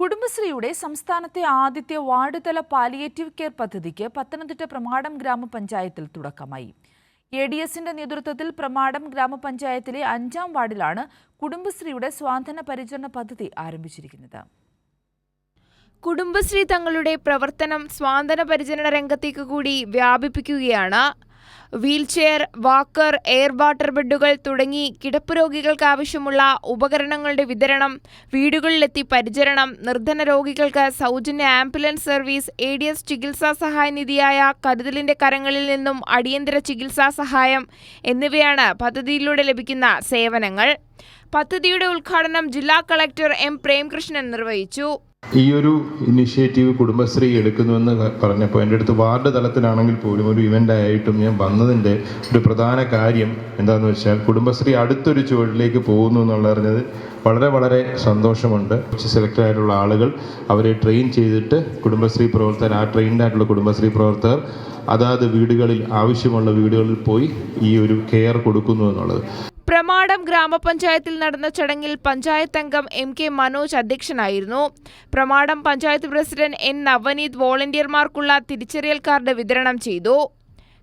കുടുംബശ്രീയുടെ സംസ്ഥാനത്തെ ആദ്യത്തെ വാർഡ് തല പാലിയേറ്റീവ് കെയർ പദ്ധതിക്ക് പത്തനംതിട്ട പ്രമാടം ഗ്രാമപഞ്ചായത്തിൽ തുടക്കമായി. എ ഡി എസിന്റെ നേതൃത്വത്തിൽ പ്രമാടം ഗ്രാമപഞ്ചായത്തിലെ അഞ്ചാം വാർഡിലാണ് കുടുംബശ്രീയുടെ സ്വാന്തന പരിചരണ പദ്ധതി ആരംഭിച്ചിരിക്കുന്നത്. കുടുംബശ്രീ തങ്ങളുടെ പ്രവർത്തനം സ്വാന്തന പരിചരണ രംഗത്തേക്ക് കൂടി വ്യാപിപ്പിക്കുകയാണ്. വീൽചെയർ വാക്കർ എയർ വാട്ടർ ബെഡുകൾ തുടങ്ങി കിടപ്പ് രോഗികൾക്ക് ആവശ്യമുള്ള ഉപകരണങ്ങളുടെ വിതരണം വീടുകളിലെത്തി പരിചരണം നിർധന രോഗികൾക്ക് സൗജന്യ ambulance service A D S ചികിത്സാ സഹായ നിധിയായ കരുതലിന്റെ കരങ്ങളിൽ നിന്നും അടിയന്തര ചികിത്സാ സഹായം എന്നിവയാണ് പദ്ധതിയിലൂടെ ലഭിക്കുന്ന സേവനങ്ങൾ. പദ്ധതിയുടെ ഉദ്ഘാടനം ജില്ലാ കളക്ടർ എം പ്രേംകൃഷ്ണൻ നിർവഹിച്ചു. ഈ ഒരു ഇനിഷ്യേറ്റീവ് കുടുംബശ്രീ എടുക്കുന്നുവെന്ന് പറഞ്ഞപ്പോൾ എന്റെ അടുത്ത് വാർഡ് തലത്തിലാണെങ്കിൽ പോലും ഒരു ഇവന്റ് ആയിട്ടും ഞാൻ വന്നതിന്റെ ഒരു പ്രധാന കാര്യം എന്താണെന്ന് വെച്ചാൽ കുടുംബശ്രീ അടുത്തൊരു ചുവടിലേക്ക് പോകുന്നു എന്നുള്ളറിഞ്ഞത് വളരെ വളരെ സന്തോഷമുണ്ട്. സെലക്ട് ആയിട്ടുള്ള ആളുകൾ അവരെ ട്രെയിൻ ചെയ്തിട്ട് കുടുംബശ്രീ പ്രവർത്തകർ ആ ട്രെയിൻഡ് ആയിട്ടുള്ള കുടുംബശ്രീ പ്രവർത്തകർ അതാത് വീടുകളിൽ ആവശ്യമുള്ള വീടുകളിൽ പോയി ഈ ഒരു കെയർ കൊടുക്കുന്നു എന്നുള്ളത്. പ്രമാടം ഗ്രാമപഞ്ചായത്തിൽ നടന്ന ചടങ്ങിൽ പഞ്ചായത്ത് അംഗം എം കെ മനോജ് അധ്യക്ഷനായിരുന്നു. പ്രമാടം പഞ്ചായത്ത് പ്രസിഡന്റ് എൻ നവനീത് വോളണ്ടിയർമാർക്കുള്ള തിരിച്ചറിയൽ കാർഡ് വിതരണം ചെയ്തു.